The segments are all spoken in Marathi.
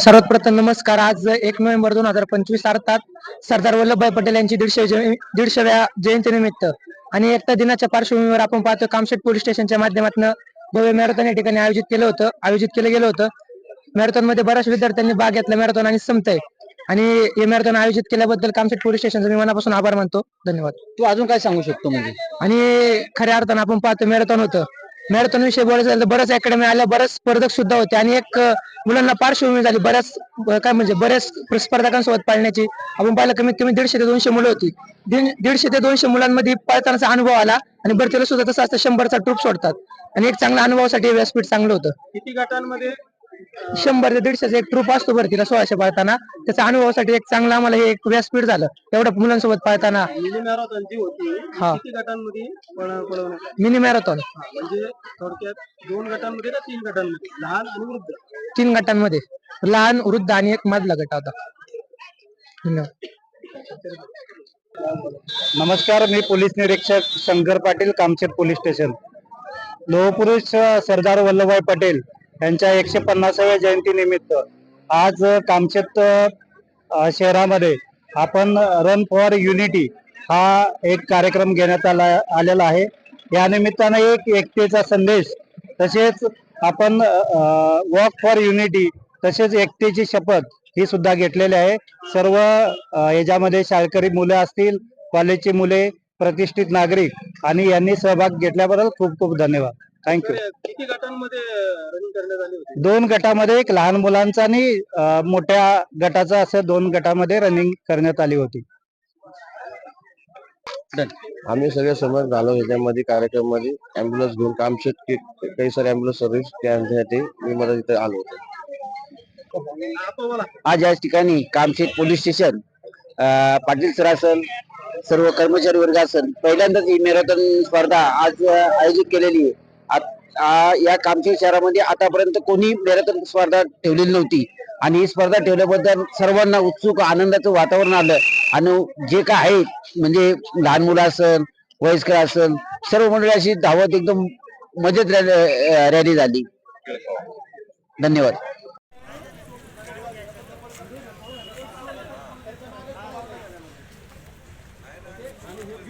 सर्वात प्रथम नमस्कार. आज एक नोव्हेंबर दोन हजार पंचवीस अर्थात सरदार वल्लभभाई पटेल यांची दीडशे दीडशेव्या जयंतीनिमित्त आणि एकता दिनाच्या पार्श्वभूमीवर आपण पाहतो कामशेट पोलीस स्टेशनच्या माध्यमातून भव्य मॅरेथॉन या ठिकाणी आयोजित केलं होतं आयोजित केलं गेलं होतं. मॅरेथॉनमध्ये बऱ्याच विद्यार्थ्यांनी भाग घेतला मॅरेथॉन आणि संपतंय आणि हे मॅरेथॉन आयोजित केल्याबद्दल कामशेट पोलीस स्टेशनचा मी मनापासून आभार मानतो. धन्यवाद. तू अजून काय सांगू शकतो म्हणजे? आणि खऱ्या अर्थानं आपण पाहतो मॅरेथॉन होतं. मॅरेथॉन विषयी बोलायचं झालं तर बऱ्याच अकॅडमी आल्या बऱ्याच स्पर्धक सुद्धा होते आणि एक मुलांना पार्श्वभूमी झाली. बऱ्याच काय म्हणजे बऱ्याच स्पर्धकांसोबत पाळण्याची. आपण पाहिलं कमीत कमी दीडशे ते दोनशे मुलं होती. दीडशे ते दोनशे मुलांमध्ये पाळतानाचा अनुभव आला आणि भरतीला सुद्धा तसं असतं शंभरचा ट्रूप सोडतात. आणि एक चांगला अनुभवासाठी व्यासपीठ चांगलं होतं. किती गटांमध्ये शंभर ते दीडशेचा एक ट्रूप असतो भरतीला सोळाशे पाळताना. त्याच्या अनुभवासाठी एक चांगलं आम्हाला हे एक व्यासपीठ झालं. एवढं मुलांसोबत पाळताना. मिनी मॅरेथॉन जी होती. हा. किती गटांमध्ये पळ- पळवण्यात आली? Mini marathon. म्हणजे थोडक्यात दोन गटांमध्ये का तीन गटांमध्ये? लहान आणि वृद्ध. तीन गटांमध्ये. लहान वृद्ध आणि एक मधला गट होता. धन्यवाद. नमस्कार मी पोलीस निरीक्षक शंकर पाटील कामशेत पोलीस स्टेशन. लोहपुरुष अ, सरदार वल्लभभाई पटेल. यांच्या एकशे पन्नासाव्या जयंतीनिमित्त आज कामशेत शहरामध्ये आपण रन फॉर युनिटी हा एक कार्यक्रम घेण्यात आला आलेला आहे. या निमित्तानं एक एकतेचा संदेश तसेच आपण वॉक फॉर युनिटी तसेच एकतेची शपथ ही सुद्धा घेतलेली आहे. सर्व याच्यामध्ये शाळकरी मुलं असतील कॉलेजची मुले प्रतिष्ठित नागरिक आणि यांनी सहभाग घेतल्याबद्दल खूप खूप धन्यवाद. थँक्यू किती गटांमध्ये रनिंग करण्यात आली होती? दोन गटामध्ये एक लहान मुलांचा आणि अ, मोठ्या गटाचा असं दोन गटामध्ये रनिंग करण्यात आली होती. आम्ही सगळे समज झालो ह्याच्यामध्ये कार्यक्रममध्ये अँब्युलन्स घेऊन कामशेत के- काही सारे अँब्युलन्स सर्व्हिस त्यांच्यासाठी मी मला इथे आलो होतो. बोला आज या ठिकाणी कामशेत पोलीस स्टेशन अं, पाटील सर असन सर्व कर्मचारी वर्ग असन पहिल्यांदाच ही मॅरेथॉन स्पर्धा आज अं, आयोजित केलेली आहे. या कामशेत शहरामध्ये आतापर्यंत कोणी मॅरेथॉन स्पर्धा ठेवलेली नव्हती. आणि ही स्पर्धा ठेवल्याबद्दल सर्वांना उत्सुक आनंदाचं वातावरण आलं. आणि जे काय आहे म्हणजे लहान मुलं असन वयस्कर असन सर्व मंडळी अशी धावत एकदम मजेत रॅली रॅली झाली. धन्यवाद.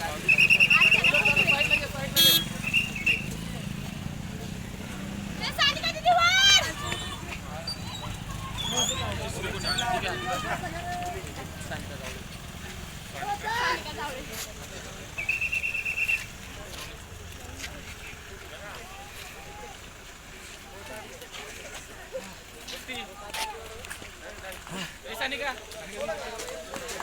दुसरी आली ते